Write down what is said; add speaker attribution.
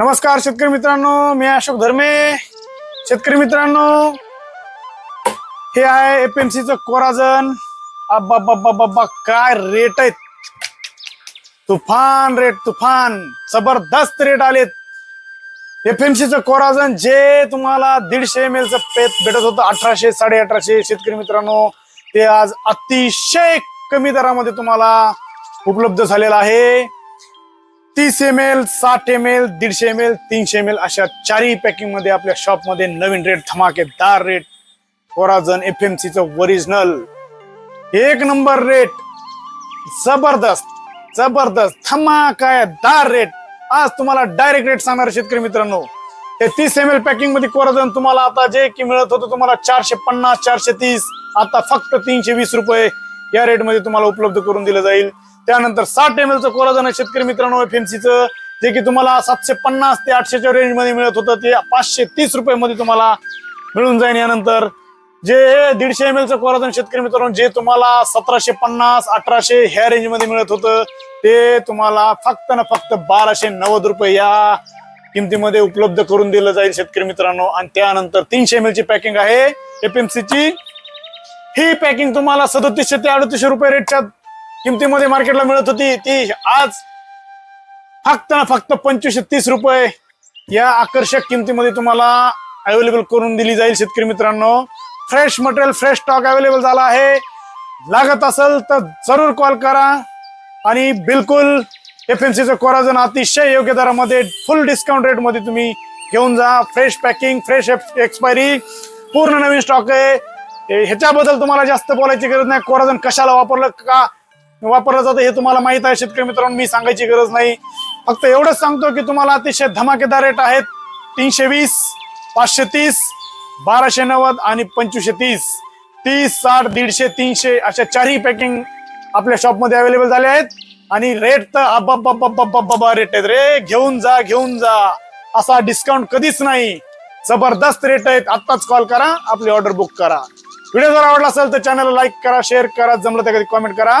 Speaker 1: नमस्कार शेतकरी मित्रांनो मी अशोक धर्मे. शेतकरी मित्रांनो हे आहे एपीएमसी च कोराजन. अब्बा काय रेट आहेत? तुफान रेट तुफान. जबरदस्त रेट आलेत. एफएमसी च कोराजन जे तुम्हाला दीडशे एम एल च पेत भेटत होतं अठराशे साडे अठराशे शेतकरी मित्रांनो ते आज अतिशय कमी दरामध्ये तुम्हाला उपलब्ध झालेलं आहे. तीस एम एल साठ एम एल दीडशे एम एल तीनशे एम एल अशा चारही पॅकिंगमध्ये आपल्या शॉपमध्ये नवीन रेट धमाकेदार रेट कोराजन एफ एम च ओरिजिनल एक नंबर रेट जबरदस्त जबरदस्त धमाकादार रेट आज तुम्हाला डायरेक्ट रेट सांगणार शेतकरी मित्रांनो. हे तीस एम एल पॅकिंगमध्ये कोराजन तुम्हाला आता जे की मिळत होतं तुम्हाला चारशे पन्नास चारशे तीस आता फक्त तीनशे वीस रुपये या रेटमध्ये तुम्हाला उपलब्ध करून दिलं जाईल. त्यानंतर साठ एम एलचं कोराजन आहे शेतकरी मित्रांनो एफएमसीचं जे की तुम्हाला सातशे पन्नास ते आठशेच्या रेंजमध्ये मिळत होतं ते पाचशे तीस रुपयामध्ये तुम्हाला मिळून जाईल यानंतर. जे दीडशे एम एलचं कोराजन शेतकरी मित्रांनो जे तुम्हाला सतराशे पन्नास अठराशे ह्या रेंजमध्ये मिळत होतं ते तुम्हाला फक्त ना फक्त बाराशे नव्वद रुपये या किमतीमध्ये उपलब्ध करून दिलं जाईल शेतकरी मित्रांनो. आणि त्यानंतर तीनशे एम ची पॅकिंग आहे एफ एम ची. ही पॅकिंग तुम्हाला सदतीसशे ते अडतीसशे रुपये रेटच्या किमतीमध्ये मार्केटला मिळत होती ती आज फक्त ना फक्त पंचवीसशे तीस रुपये. या आकर्षक किमतीमध्ये तुम्हाला अवेलेबल करून दिली जाईल शेतकरी मित्रांनो. Fresh material fresh stock available झाला आहे. लागत असेल तर जरूर कॉल करा. आणि बिलकुल एफ एम सीचं कोराजन अतिशय योग्य दरामध्ये फुल डिस्काउंट रेटमध्ये तुम्ही घेऊन जा. फ्रेश पॅकिंग फ्रेश एक्सपायरी पूर्ण नवीन स्टॉक आहे. ह्याच्याबद्दल तुम्हाला जास्त बोलायची गरज नाही. कोराजन कशाला वापरलं का? वापरलं जातं हे तुम्हाला माहीत आहे. शेतकरी मित्रांनो मी सांगायची गरज नाही. फक्त एवढंच सांगतो की तुम्हाला अतिशय धमाकेदार रेट आहेत. तीनशे वीस पाचशे तीस बाराशे नव्वद आणि पंचवीसशे तीस. तीस साठ दीडशे तीनशे अशा चारही पॅकिंग आपल्या शॉपमध्ये अवेलेबल झाले आहेत. आणि रेट तर अब्बा रेट आहेत रे घेऊन जा घेऊन जा असा डिस्काउंट कधीच नाही जबरदस्त रेट आहेत आत्ताच कॉल करा आपली ऑर्डर बुक करा व्हिडिओ जर आवडला असेल तर चॅनल लाईक करा शेअर करा जमलं तर कधी कॉमेंट करा